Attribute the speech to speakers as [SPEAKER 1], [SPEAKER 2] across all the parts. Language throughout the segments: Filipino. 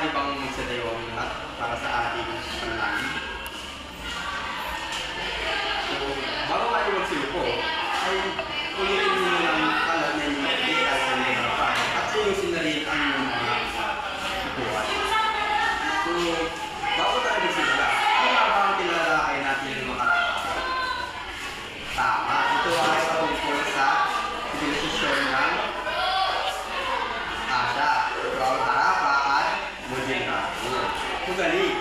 [SPEAKER 1] maaari bang magsadayo ang lahat para sa ating Ugali,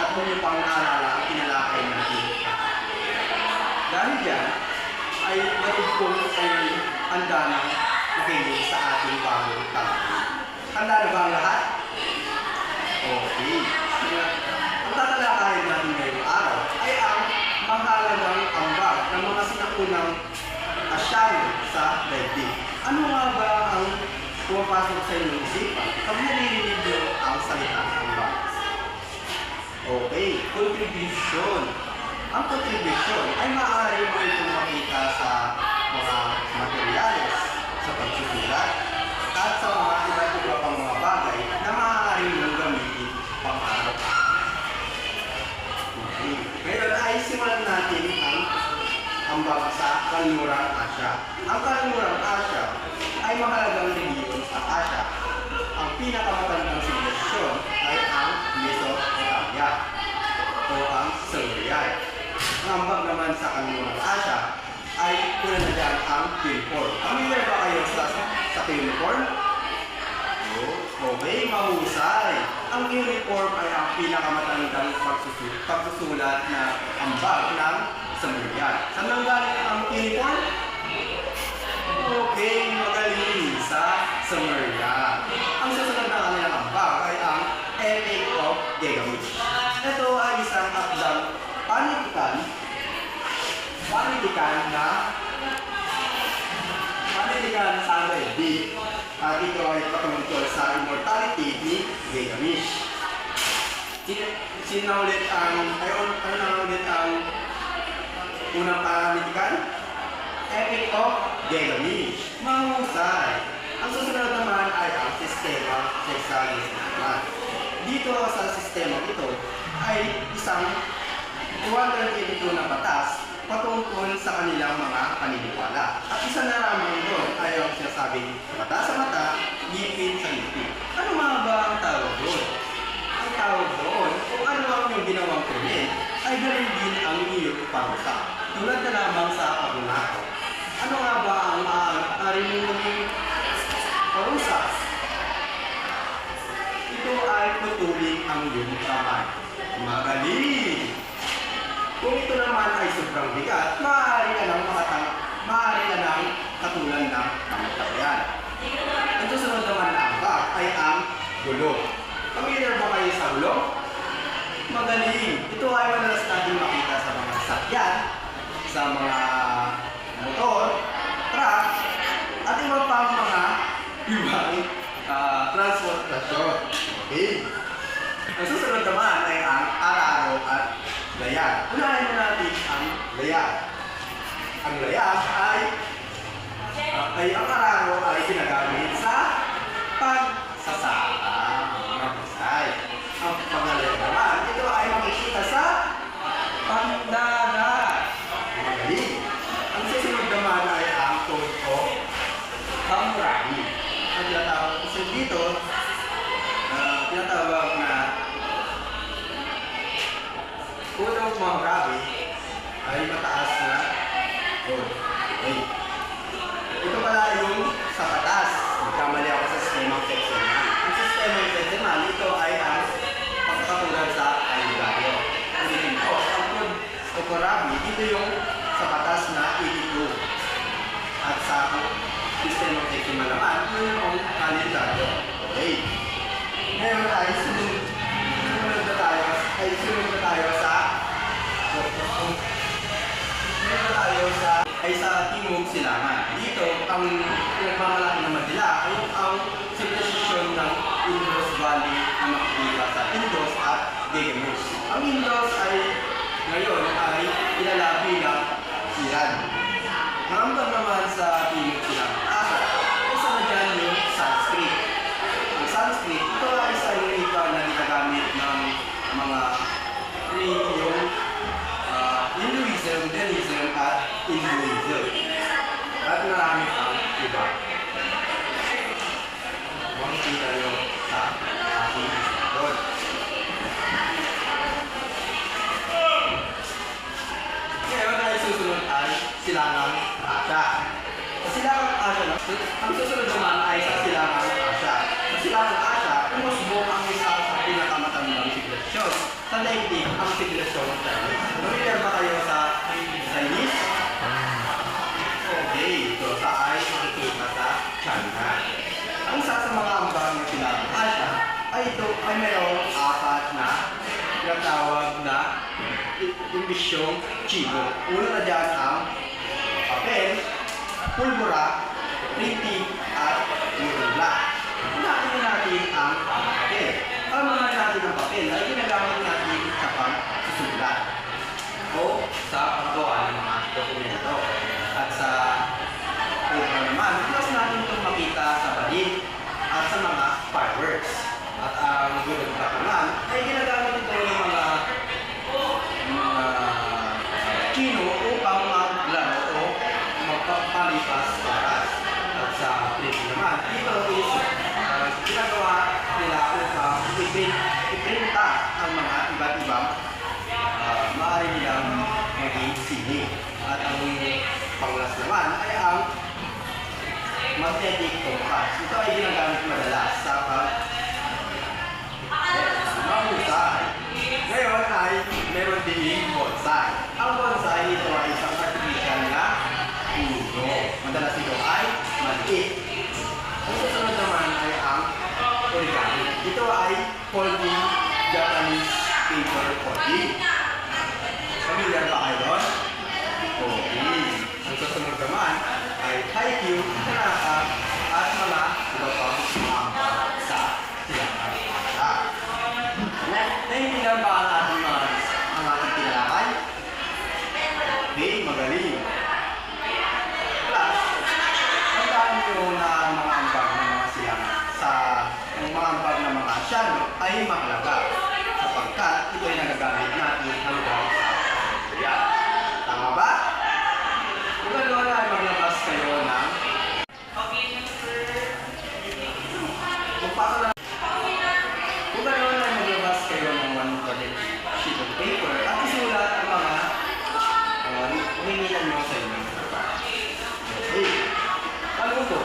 [SPEAKER 1] at kung yung pang naalala ang tinalakay natin. Dahil dyan, ay natugpong ay handa na makinig sa ating bagong talakay. Handa na ba ang lahat? Okay. Ang tatalakayin natin ngayong araw ay ang mahalagang ambag ng mga sinaunang asyano sa daigdig. Ano nga ba ang pumapasok sa inyong isipan pag naririnig niyo ang salitang ambag? Okay, contribution. Ang contribution ay maaari mo itong makita sa mga materyales, sa pagsusulat, at sa mga iba't iba pang mga bagay na maaari mong gamitin pang araw. Okay. Ngayon ay simulan natin ang ambag sa Kanlurang Asya. Ang Kanlurang Asya ay mahalagang rehiyon sa Asya. Ang pinakamatandang sibilisasyon ay ang Mesopotamia o ang Sumerian. Ang ambag naman sa Kanlurang Asya ay una na dyan ang Kilporn. Familiar ba kayo sa, sa Kilporn? Okay, mahusay. Ang uniform ay ang pinakamatandang pagsusulat, pagsusulat na ambag ng Sumerian. Saan nanggaling ang uniform? Okay, magaling sa Sumerian. Panitikan na panitikan sa daigdig at ito ay patungkol sa immortality ni Gilgamesh. Sin- Sino ulit ang, ay, ano na ulit ang unang panitikan? Epic of Gilgamesh. Mahusay. Ang susunod naman ay ang sistema hexagonal. Dito sa sistema ito ay isang 282 na batas patungkol sa kanilang mga paniniwala. At isa na lamang doon ay ang sinasabing mata sa mata, ngipin sa ngipin. Ano mga ba ang tawag doon? Ang tawag doon, kung ano ang iyong ginawang krimen, ay ganun din ang iyong parusa. Tulad na lamang sa pagbunato. Ano nga ba ang maaari mong maging parusa? Ito ay putulin ang iyong kamay. Magaling! Kung ito naman ay sobrang bigat, maaari ka nang makatang, maaari ka nang katulan ng kamatayan. Ang susunod naman na ambag ay ang gulo. Familiar ba kayo sa gulo? Magaling. Ito ay madalas natin makita sa mga sasakyan, sa mga motor, truck, at iba pang mga ibang ah, transportasyon. Okay. Ang susunod naman ay ang araro at layag. Unahin mo natin ang layag. Ang layag ay ah, ay ang araro ay ginagamit sa pagsasaka. Okay. Ito pala yung sa patas. Nagkamali ako sa sistemang decimal. Ang sistemang decimal, ito ay ang pagkatulad sa kalendaryo. Ulitin ko, ang code o Hammurabi, ito yung sa patas na 82. At sa sistemang decimal naman, ito yung kalendaryo. Okay. Ngayon ay sunod, sunod na tayo, ay sunod na tayo sa sunod na tayo sa ay sa Timog Silangan. Dito, ang pinagmamalaki naman nila ay ang civilization ng Indus Valley na makikita sa Indus at Gilgamesh. Ang Indus ay ngayon ay kilala bilang Iran. Marambang naman sa Timog Silangan. Bisong Chinese. Familiar ba kayo sa Chinese? Okay, ito sa ay makikita sa China. Ang isa sa mga ambang na pinag-asya ay ito ay mayroong apat na tinatawag na imbisyong chibo. Una na dyan ang papel, pulbura, printing, at urula. Unahin natin ang papel. Ang mga natin ang papel ay ginagamit natin sa paggawa ng mga dokumento. At sa pulbura naman, mas natin itong makita sa balid at sa mga fireworks. At ang urula naman ay ginagamit ito ng mga mga Chino upang maglaro o magpapalipas oras. At sa printing naman, ito is uh, ginagawa nila upang iprint, ay ang magnetic compass. Ito ay ginagamit madalas sa pag mahusay. Ngayon ay meron din bonsai ay haiku, kanaka, at mga iba pang mga sa silangan. Ah. Na- Naiintindihan ba ang ating mga ang ating tinalakay? Okay, magaling. Plus, tandaan nyo na ang mga ambag ng mga silang sa ang mga ambag ng mga asyano ay mahalaga sapagkat ito ay nagagamit natin hanggang sa kaya. Tama ba? Kung gano'n ay maglabas kayo ng Magpasa na kung gano'n ay maglabas kayo ng one project sheet of paper at isulat ang mga hinihilan nyo sa trabaho. Okay. Ano ito?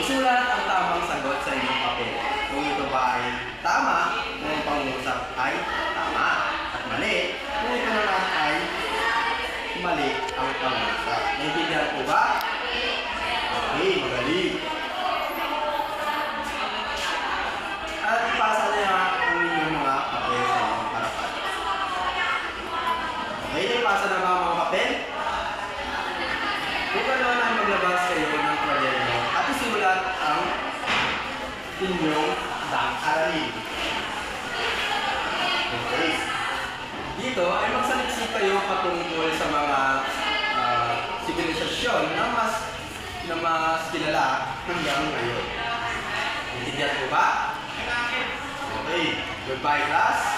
[SPEAKER 1] Isulat ang tamang sagot sa inyong papel. Kung ito ba ay tama, kung ang pangusap ay tama. At mali, kung ito naman ay mali ang pangusap. Naintindihan po ba? Okay, magaling. At ipasa niya ang inyong mga papel sa inyong harapan. Okay, ipasa na inyong aralin. Okay. Dito ay magsaliksik kayo patungkol sa mga ah, sibilisasyon na mas na mas kilala hanggang ngayon. Intindihan po ba? Okay. Goodbye class.